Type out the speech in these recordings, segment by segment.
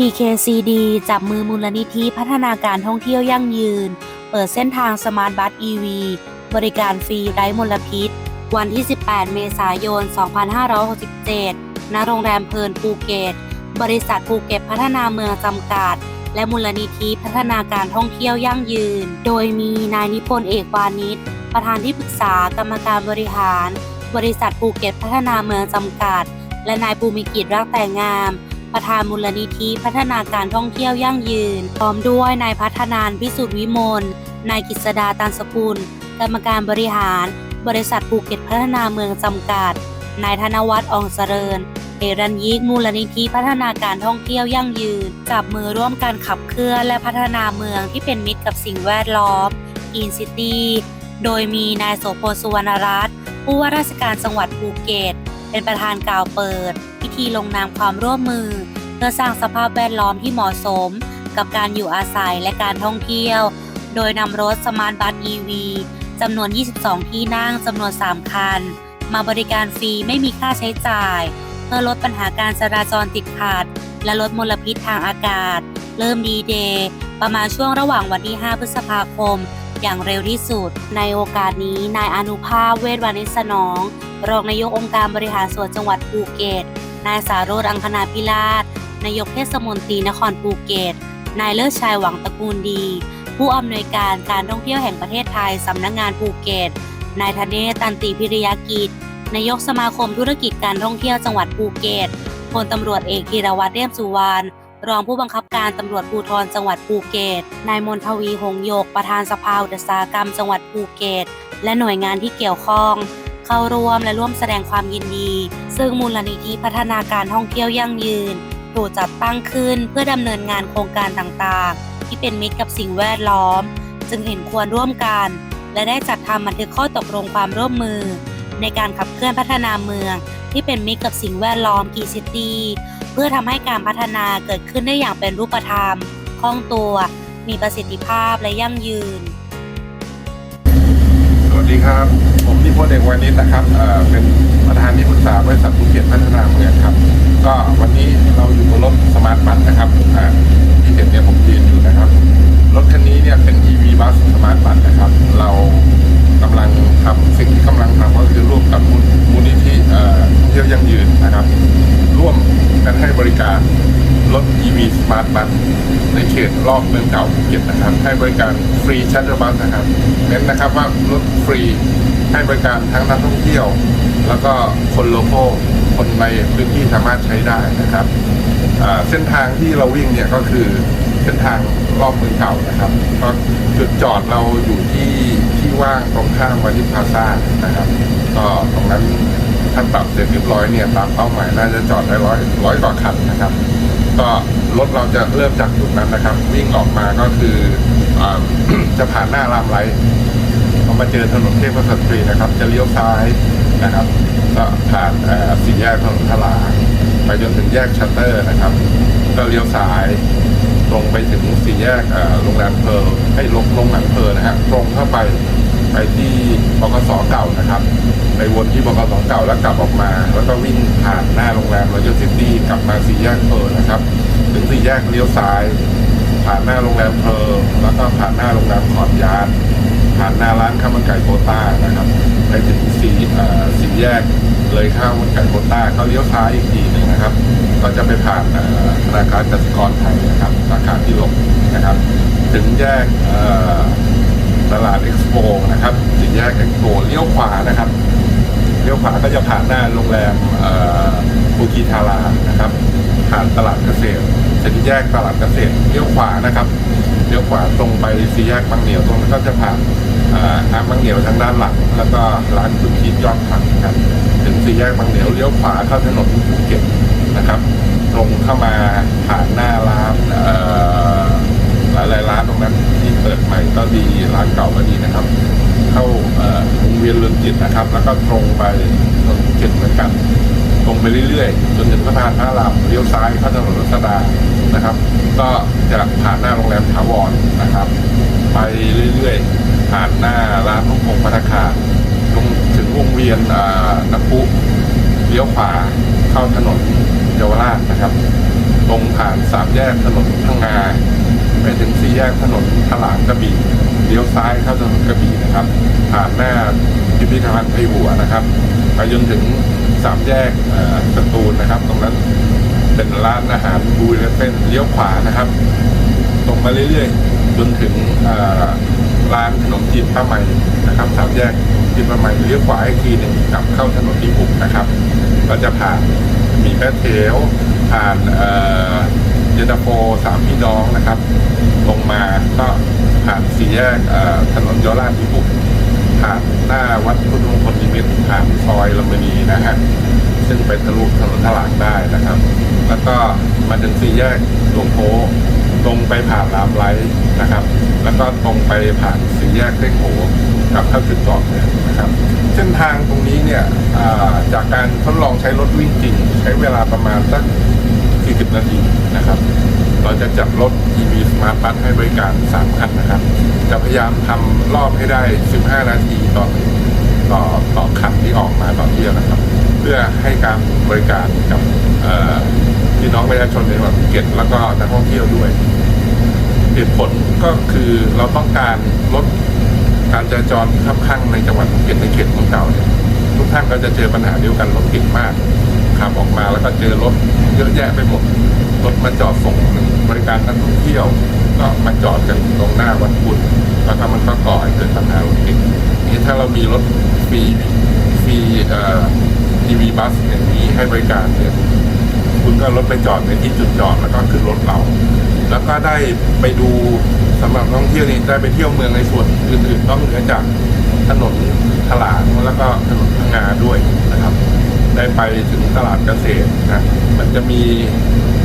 PKCD จับมือมูลนิธิพัฒนาการท่องเที่ยวยั่งยืน เปิดเส้นทางสมาร์ทบัส EV บริการฟรีไร้มลพิษ วันที่ 18 เมษายน 2567 ณ โรงแรมเพลินภูเก็ต บริษัทภูเก็ตพัฒนาเมืองจำกัด และมูลนิธิพัฒนาการท่องเที่ยวยั่งยืน โดยมีนายนิพนธ์เอกวานิช ประธานที่ปรึกษากรรมการบริหาร บริษัทภูเก็ตพัฒนาเมืองจำกัด และนายภูมิกิจรักแต่งาม ประธานมูลนิธิพัฒนาการท่องเที่ยวยั่งยืน พร้อมด้วยนายพัฒนานพิสุทธิ์วิมล นายกิษดาตันสกุล กรรมการบริหาร บริษัทภูเก็ตพัฒนาเมืองจำกัด นายธนวัฒน์อองเจริญเอรัญยิกมูลนิธิพัฒนาการท่องเที่ยวยั่งยืน จับมือร่วมกันขับเคลื่อนและพัฒนาเมืองที่เป็นมิตรกับสิ่งแวดล้อมอินซิตี้โดยมีนายโสพลสุวรรณรัตน์ผู้ว่าราชการจังหวัดภูเก็ต เป็นประธานกล่าวเปิด ธีลงนามความร่วมมือ เพื่อสร้างสภาพแวดล้อมที่เหมาะสม กับการอยู่อาศัยและการท่องเที่ยว โดยนำรถสมาร์ทบัส EV จำนวน 22 ที่นั่งจำนวน 3 คัน มาบริการฟรีไม่มีค่าใช้จ่าย เพื่อลดปัญหาการจราจรติดขัด และลดมลพิษทางอากาศ เริ่มดีเดย์ประมาณช่วงระหว่างวันที่ 5 พฤษภาคม อย่างเร็วที่สุด ในโอกาสนี้นายอนุภาพเวชวานิสนอง รองนายกองค์การบริหารส่วนจังหวัดภูเก็ต นายสาโรธอังคณาพิราชนายกเทศมนตรีนครภูเก็ต นายเลิศชัยหวังตระกูลดี ผู้อำนวยการการท่องเที่ยวแห่งประเทศไทยสำนักงานภูเก็ต นายธเนศตันติพิริยกิจ นายกสมาคมธุรกิจการท่องเที่ยวจังหวัดภูเก็ตพลตำรวจเอกธีรวัตรเลี่ยมสุวรรณรองผู้บังคับการตำรวจภูธรจังหวัดภูเก็ต นายมนทวีหงโยก ประธานสภาอุตสาหกรรมจังหวัดภูเก็ต และหน่วยงานที่เกี่ยวข้อง เข้าร่วมและร่วมแสดงความยินดี ซึ่งมูลนิธิพัฒนาการท่องเที่ยวยั่งยืน ถูกจัดตั้งขึ้นเพื่อดำเนินงานโครงการต่างๆ ที่เป็นมิตรกับสิ่งแวดล้อม จึงเห็นควรร่วมกัน และได้จัดทำบันทึกข้อตกลงความร่วมมือ ในการขับเคลื่อนพัฒนาเมือง ที่เป็นมิตรกับสิ่งแวดล้อมกีซิตี้เพื่อทำให้การพัฒนาเกิดขึ้นได้อย่างเป็นรูปธรรมคล่องตัว มีประสิทธิภาพและยั่งยืน ดีครับ ผมนิพนธ์เอกวานิชนะครับเป็นประธานที่ปรึกษาบริษัทภูเก็ตพัฒนาเมืองครับ ก็วันนี้เราอยู่บนรถสมาร์ทบัสนะครับที่เห็นเนี่ยผมยืนอยู่นะครับ รถคันนี้เนี่ยเป็น EV บัสสมาร์ทบัสนะครับ เรากำลังทำสิ่งที่กำลังทำก็คือร่วมกับมูลมูลนิธิเอ่อท่องเที่ยวยั่งยืนนะครับ ร่วมกันให้บริการรถ EV Smart Bus ในเข ตรอบเมืองเก่าภูเก็ตนะครับ ให้บริการฟรีชัตเตอร์บัสนะครับเน้นนะครับว่ารถฟรีให้บริการทั้งนักท่องเที่ยว แล้วก็คนโลโก้คนในพื้นที่สามารถใช้ได้นะครับเส้นทางที่เราวิ่งเนี่ยก็คือเส้นทางรอบเมืองเก่านะครับก็จุดจอดเราอยู่ที่ที่ว่างตรงข้ามวานิพาซ่านะครับก็ตรงนั้นท่านปรับเสร็จเรียบร้อยเนี่ยตามเป้าหมายน่าจะจอดได้ร้อยร้อยกว่าคันนะครับ ก็รถเราจะเริ่มจากจุดนั้นนะครับ วิ่งออกมาก็คืออจะผ่านหน้ารามไลท์พอมาเจอถนนเทพสตรีนะครับ จะเลี้ยวซ้ายนะครับก็ผ่านสี่แยกถนนทลาไปจนถึงแยกชัตเตอร์นะครับ ก็เลี้ยวซ้ายตรงไปถึงสี่แยกโรงแรมเพร์ลให้ลงลงหนังเพร์ลนะฮะตรงเข้าไปไปที่บกสเก่านะครับ ไปวนที่บกสเก่าแล้วกลับออกมา แล้วก็วิ่งผ่านหน้าโรงแรมรอยัลซิตี้กลับมาสี่แยกเพร์ลนะครับ ถึงสี่แยกเลี้ยวซ้าย ผ่านหน้าโรงแรมเพร์ลแล้วก็ผ่านหน้าโรงแรมขอดยานผ่านหน้าร้านข้าวมันไก่โคต้านะครับไปถึงสี่สี่แยกเลยข้าวมันไก่โคต้าเขาเลี้ยวซ้ายอีกทีหนึ่งนะครับ ก็จะไปผ่านธนาคารกสิกรไทยนะครับสาขาที่ลงนะครับ ถึงแยกตลาดเอ็กซ์โปนะครับสี่แยกเอ็กซ์โปเลี้ยวขวานะครับ ลี้ยวขวาก็จะผ่านหน้าโรงแรมภูกีทารานะครับ ผ่านตลาดเกษตรถึงแยกตลาดเกษตรเลี้ยวขวานะครับเลี้ยวขวาตรงไปสี่แยกบางเหนียวตรงนั้นก็จะผ่านเอ่อน้ำบางเหนียวทางด้านหลัง แล้วก็ร้านคุณคิดยอดผักนะครับถึงสี่แยกบางเหนียวเลี้ยวขวาเข้าถนนภูเก็ตนะครับ ตรงเข้ามาผ่านหน้าร้านเอ่อ ลายๆร้านตรงนั้นที่เปิดใหม่ก็ดีร้านเก่าก็ดีนะครับ เข้าวงเวียนเรือนจิตนะครับ แล้วก็ตรงไปถนนเก็ตเหมือนกันตรงไปเรื่อยๆ จนถึงสะพานพระรามเลี้ยวซ้ายเข้าถนนรัชดานะครับ ก็จะผ่านหน้าโรงแรมถาวรนะครับ ไปเรื่อยๆ ผ่านหน้าร้านลูกพงพัฒคารลงถึงวงเวียนน้ำพุเลี้ยวขวาเข้าถนนเยาวราชนะครับ ตรงผ่านสามแยกถนนพังงา ไปถึงสี่แยกถนนถลางกระบี่เลี้ยวซ้ายเข้าถนนกระบี่นะครับ ผ่านหน้าพิพิธภัณฑ์ไทยหัวนะครับ ไปจนถึงสามแยกสตูลนะครับ ตรงนั้นเป็นร้านอาหารบูเลเฟนเลี้ยวขวานะครับตรงมาเรื่อยๆ จนถึงร้านขนมจีนป้าใหม่นะครับสามแยกจีนป้าใหม่เลี้ยวขวาอีกทีหนึ่งกลับเข้าถนนที่บุกนะครับ ก็จะผ่านมีแม่เทวผ่าน เอ่อเยนตาโฟสามพี่น้องนะครับ ลงมาก็ผ่านสี่แยกถนนยาวราชที่บุกผ่านหน้าวัดพุทธมงคลนิมิตผ่านซอยลำมณีนะฮะซึ่งไปทะลุถนนถลางได้นะครับ แล้วก็มาถึงสี่แยกหลวงโพตรงไปผ่านรามไลท์นะครับ แล้วก็ตรงไปผ่านสี่แยกเต้งโหกับเข้าจุดจอดเนี่ยนะครับเส้นทางตรงนี้เนี่ยจากการทดลองใช้รถวิ่งจริง ใช้เวลาประมาณสัก 40 นาทีนะครับเราจะจัดรถ EV Smart Bus ให้บริการ 3 คันนะครับ จะพยายามทำรอบให้ได้ 15 นาทีต่อต่อต่อคันที่ออกมาต่อเที่ยวนะครับ เพื่อให้การบริการกับพี่น้องประชาชนในจังหวัดภูเก็ตแล้วก็นักท่องเที่ยวด้วยเหตุผลก็คือเราต้องการลดการจราจรทับข้างในจังหวัดภูเก็ตในเขตเมืองเก่าเนี่ยทุกท่านก็จะเจอปัญหาเดียวกันรถติดมาก ขับออกมาแล้วก็เจอรถเยอะแยะไปหมดรถมาจอดส่งบริการนักท่องเที่ยว ก็มาจอดกันตรงหน้าวัดพุทธแล้วก็มันก็ก่อให้เกิดปัญหารถติดนี้ถ้าเรามีรถฟรีฟรีเอ่อ EV บัสอย่างนี้ให้บริการเนี่ยคุณก็รถไปจอดในที่จุดจอดแล้วก็ขึ้นรถเรา แล้วก็ได้ไปดูสำหรับนักท่องเที่ยวนี่ได้ไปเที่ยวเมืองในส่วนอื่นๆนอกเหนือจากถนนถลางแล้วก็ถนนพังงาด้วยนะครับ ได้ไปถึงตลาดเกษตรนะมันจะมี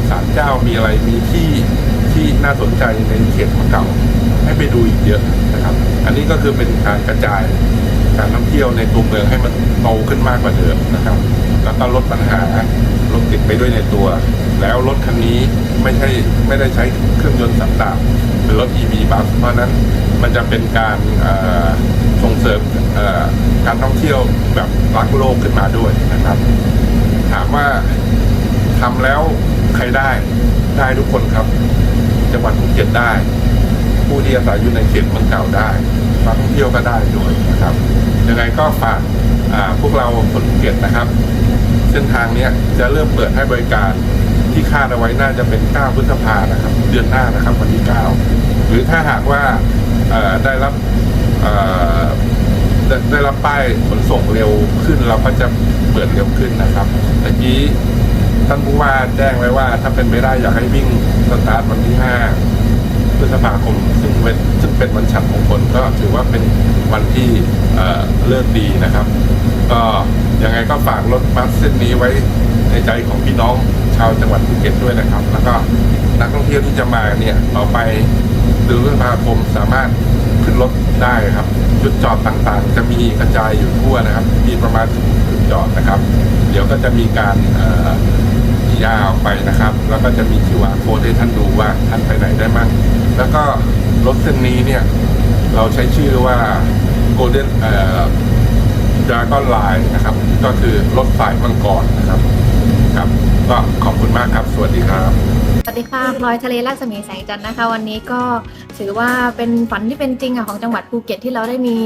ศาลเจ้ามีอะไรมีที่ที่น่าสนใจในเขตเมืองเก่า ให้ไปดูอีกเยอะนะครับ อันนี้ก็คือเป็นการกระจายการท่องเที่ยวในตัวเมืองให้มันโตขึ้นมากกว่าเดิมนะครับ แล้วก็ลดปัญหารถติดไปด้วยในตัว แล้วรถคันนี้ไม่ใช่ไม่ได้ใช้เครื่องยนต์สันดาปเป็นรถ EV บัสเพราะนั้น มันจะเป็นการส่งเสริมการท่องเที่ยวแบบรักโลกขึ้นมาด้วยนะครับ ถามว่าทำแล้วใครได้ได้ทุกคนครับ จังหวัดภูเก็ตได้ ผู้ที่อาศัยอยู่ในเขตเมืองเก่าได้นักท่องเที่ยวก็ได้ด้วยนะครับยังไงก็ฝากพวกเราคนภูเก็ตนะครับ เส้นทางนี้จะเริ่มเปิดให้บริการที่คาดเอาไว้น่าจะเป็น 9 พฤษภานะครับ เดือนหน้านะครับวันที่ 9 หรือถ้าหากว่า ได้รับได้ได้รับป้ายขนส่งเร็วขึ้นเราก็จะเปิดเร็วขึ้นนะครับเมื่อกี้ท่านผู้ว่าแจ้งไว้ว่า ถ้าเป็นไปได้อยากให้วิ่งสตาร์ทวันที่5พฤษภาคมซึ่งเป็นซึ่งเป็นวันฉัตรมงคลก็ถือว่าเป็นวันที่เอ่อเลิกดีนะครับ ก็ยังไงก็ฝากรถบัสเส้นนี้ไว้ในใจของพี่น้องชาวจังหวัดภูเก็ตด้วยนะครับ แล้วก็นักท่องเที่ยวที่จะมาเนี่ยต่อไป เดือพฤษภาคมสามารถขึ้นรถได้ครับ จุดจอดต่างๆ จะมีกระจายอยู่ทั่วนะครับ มีประมาณจุดจอดนะครับ เดี๋ยวก็จะมีการยาวไปนะครับ แล้วก็จะมี QR code ให้ท่านดูว่าท่านไปไหนได้มั่งแล้วก็รถเส้นนี้เนี่ย เราใช้ชื่อว่า Golden เอ่อ Dragon Line นะครับ ก็คือรถสายมังกรนะครับ ครับ ก็ขอบคุณมากครับ สวัสดีครับ สวัสดีค่ะพลอยทะเลรัศมีแสงจันทร์นะคะ วันนี้ก็ถือว่าเป็นฝันที่เป็นจริงอะของจังหวัดภูเก็ตที่เราได้มี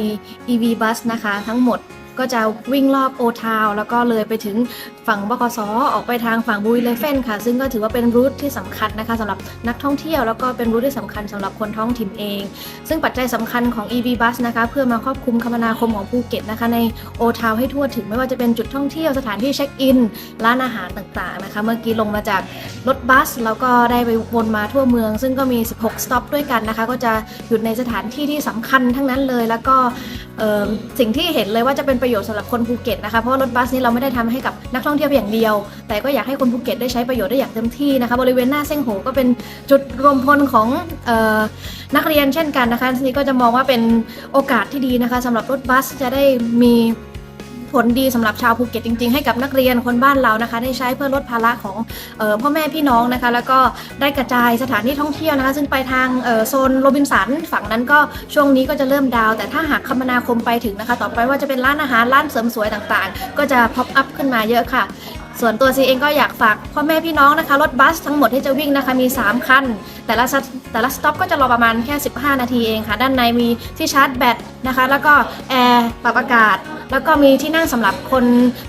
EV bus นะคะ ทั้งหมดก็จะวิ่งรอบโอทาวแล้วก็เลยไปถึง ฝั่งบกสออกไปทางฝั่งบุรีเลเฟนค่ะ ซึ่งก็ถือว่าเป็นรูทที่สำคัญนะคะสำหรับนักท่องเที่ยวแล้วก็เป็นรูทที่สำคัญสำหรับคนท้องถิ่นเอง ซึ่งปัจจัยสำคัญของ EV bus นะคะเพื่อมาครอบคลุมคมนาคมของภูเก็ตนะคะในโอทาวให้ทั่วถึงไม่ว่าจะเป็นจุดท่องเที่ยวสถานที่เช็คอิน ร้านอาหารต่างๆนะคะเมื่อกี้ลงมาจากรถบัสแล้วก็ได้ไปวนมาทั่วเมือง ซึ่งก็มี 16 สต็อปด้วยกันนะคะก็จะหยุดในสถานที่ที่สำคัญทั้งนั้นเลยแล้วก็สิ่งที่เห็นเลยว่าจะเป็นประโยชน์สำหรับคนภูเก็ตนะคะเพราะรถบัสนี้เราไม่ได้ทำให้กับนักท่องเที่ยวอย่างเดียว แต่ก็อยากให้คนภูเก็ตได้ใช้ประโยชน์ได้อย่างเต็มที่นะคะบริเวณหน้าเส้งโหก็เป็นจุดรวมพลของออนักเรียนเช่นกันนะคะทีนี้ก็จะมองว่าเป็นโอกาสที่ดีนะคะสำหรับรถบัสจะได้มี ผลดีสำหรับชาวภูเก็ตจริงๆ ให้กับนักเรียนคนบ้านเรานะคะ ได้ใช้เพื่อลดภาระของออพ่อแม่พี่น้องนะคะ แล้วก็ได้กระจายสถานที่ท่องเที่ยวนะคะ ซึ่งไปทางโซนโรบินสันฝั่งนั้นก็ช่วงนี้ก็จะเริ่มดาว แต่ถ้าหากคมนาคมไปถึงนะคะ ต่อไปว่าจะเป็นร้านอาหารร้านเสริมสวยต่างๆ ก็จะพ็อปอัพขึ้นมาเยอะค่ะส่วนตัวซีเองก็อยากฝากพ่อแม่พี่น้องนะคะ รถบัสทั้งหมดที่จะวิ่งนะคะมี 3 คัน แต่ละแต่ละสต็อปก็จะรอประมาณแค่ 15 นาทีเองค่ะ ด้านในมีที่ชาร์จแบตนะคะ แล้วก็แอร์ปรับอากาศ แล้วก็มีที่นั่งสำหรับคน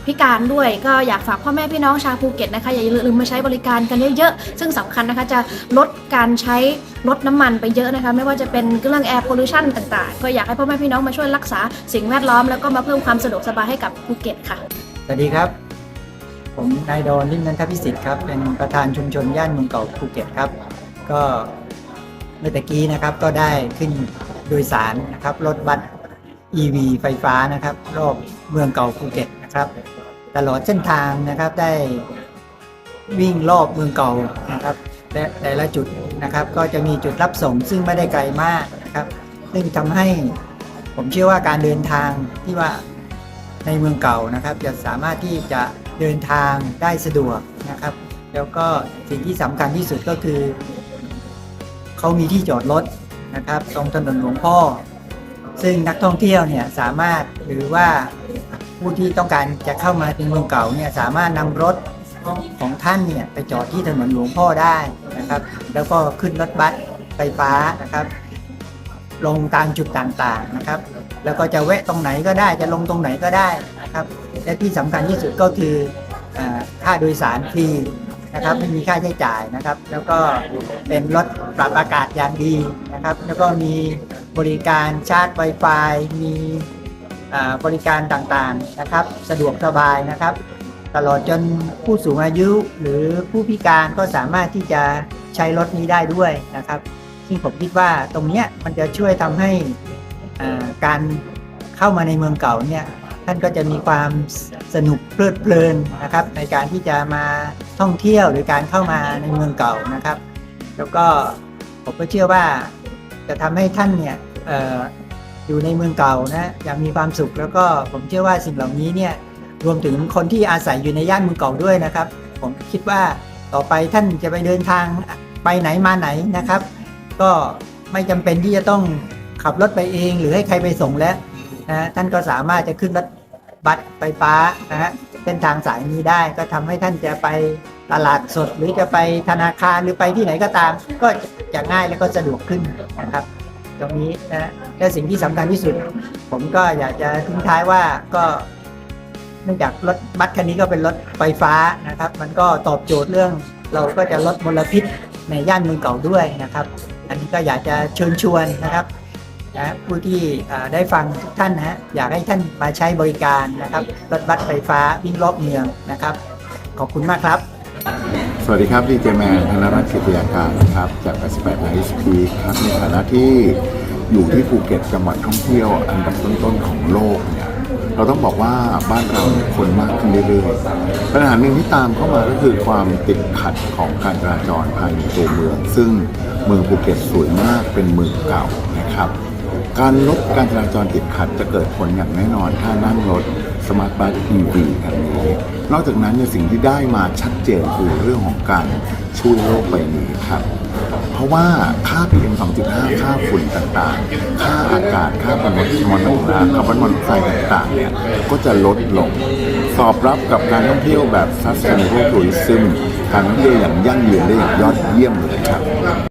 พิการด้วย ก็อยากฝากพ่อแม่พี่น้องชาวภูเก็ตนะคะอย่าลืมมาใช้บริการกันเยอะๆ ซึ่งสำคัญนะคะจะลดการใช้รถน้ำมันไปเยอะนะคะไม่ว่าจะเป็นเรื่องแอร์พ l ลูชันต่างๆ ก็อยากให้พ่อแม่พี่น้องมาช่วยรักษาสิ่งแวดล้อมแล้วก็มาเพิ่มความสะดวกสบายให้กับภูเก็ตค่ะสวัสดีครับ ผมนายดอนลิมนันทพิสิทธิ์ครับเป็นประธานชุมชนย่านเมืองเก่าภูเก็ตครับ ก็เมื่อตะกี้นะครับก็ได้ขึ้นโดยสารนะครับรถบัส EV ไฟฟ้านะครับ รอบเมืองเก่าภูเก็ตนะครับ ตลอดเส้นทางนะครับได้วิ่งรอบเมืองเก่านะครับและแต่ละจุดนะครับ ก็จะมีจุดรับส่งซึ่งไม่ได้ไกลมากนะครับ ซึ่งทำให้ผมเชื่อว่าการเดินทางที่ว่าในเมืองเก่านะครับ จะสามารถที่จะเดินทางได้สะดวกนะครับ แล้วก็สิ่งที่สำคัญที่สุดก็คือเขามีที่จอดรถนะครับ ตรงถนนหลวงพ่อ ซึ่งนักท่องเที่ยวเนี่ยสามารถหรือว่าผู้ที่ต้องการจะเข้ามาในเมืองเก่าเนี่ยสามารถนำรถของท่านเนี่ยไปจอดที่ถนนหลวงพ่อได้นะครับ แล้วก็ขึ้นรถบัสไฟฟ้านะครับ ลงตามจุดต่างๆนะครับ แล้วก็จะแวะตรงไหนก็ได้จะลงตรงไหนก็ได้นะครับ และที่สำคัญที่สุดก็คือค่าโดยสารฟรีนะครับไม่มีค่าใช้จ่ายนะครับ แล้วก็เป็นรถปรับอากาศอย่างดีนะครับ แล้วก็มี บริการชาร์จ Wi-Fi มีบริการต่างๆนะครับ สะดวกสบายนะครับ ตลอดจนผู้สูงอายุหรือผู้พิการก็สามารถที่จะใช้รถนี้ได้ด้วยนะครับ ซึ่งผมคิดว่าตรงนี้มันจะช่วยทำให้การเข้ามาในเมืองเก่าเนี่ยท่านก็จะมีความสนุกเพลิดเพลินนะครับ ในการที่จะมาท่องเที่ยวหรือการเข้ามาในเมืองเก่านะครับ แล้วก็ผมก็เชื่อว่าจะทำให้ท่านเนี่ย อยู่ในเมืองเก่านะอยางมีความสุขแล้วก็ผมเชื่อว่าสิ่งเหล่านี้เนี่ยรวมถึงคนที่อาศัยอยู่ในย่านเมืองเก่าด้วยนะครับ ผมคิดว่าต่อไปท่านจะไปเดินทางไปไหนมาไหนนะครับ ก็ไม่จำเป็นที่จะต้องขับรถไปเอง หรือให้ใครไปส่งแล้วนะท่านก็สามารถจะขึ้นรถบัสไฟฟ้านะฮะเส้นทางสายนี้ได้ก็ทำให้ท่านจะไปตลาดสด หรือจะไปธนาคารหรือไปที่ไหนก็ตาม ก็จะง่ายและก็สะดวกขึ้นนะครับ ตรงนี้นะและสิ่งที่สำคัญที่สุด ผมก็อยากจะทิ้งท้ายว่าก็เนื่องจากรถบัสคันนี้ก็เป็นรถไฟฟ้านะครับ มันก็ตอบโจทย์เรื่อง เราก็จะลดมลพิษในย่านเมืองเก่าด้วยนะครับ อันนี้ก็อยากจะเชิญชวนนะครับนะผู้ที่ได้ฟังทุกท่านนะฮะอยากให้ท่านมาใช้บริการนะครับรถบัสไฟฟ้าวิ่งรอบเมืองนะครับ ขอบคุณมากครับ วัสดีครับดีเจแมนธนรัตน์กิติยาการนะครับจาก 88 Nice Peak ครับในฐานะที่อยู่ที่ภูเก็ตจังหวัดท่องเที่ยวอันดับต้นๆของโลกเนี่ยเราต้องบอกว่าบ้านเราคนมากขึ้นเรื่อยๆปัญหาหนึ่งที่ตามเข้ามาก็คือความติดขัดของการจราจรภายในตัวเมือง ซึ่งเมืองภูเก็ตสวยมากเป็นเมืองเก่านะครับ การลดการจราจรติดขัดจะเกิดผลอย่างแน่นอน ถ้านั่งรถสมาร์ทบัส EV คันนี้ นอกจากนั้นเนี่ยสิ่งที่ได้มาชัดเจนคือเรื่องของการช่วยโลกใบนี้ครับ เพราะว่าค่า PM 2.5 ค่าฝุ่นต่างๆ ค่าอากาศ ค่าปริมาณมลพิษคาร์บอนมอนอกไซด์ต่างๆ เนี่ยก็จะลดลง สอบรับกับการท่องเที่ยวแบบ sustainable tourism การท่องเที่ยวอย่างยั่งยืนได้อย่างยอดเยี่ยมเลยครับ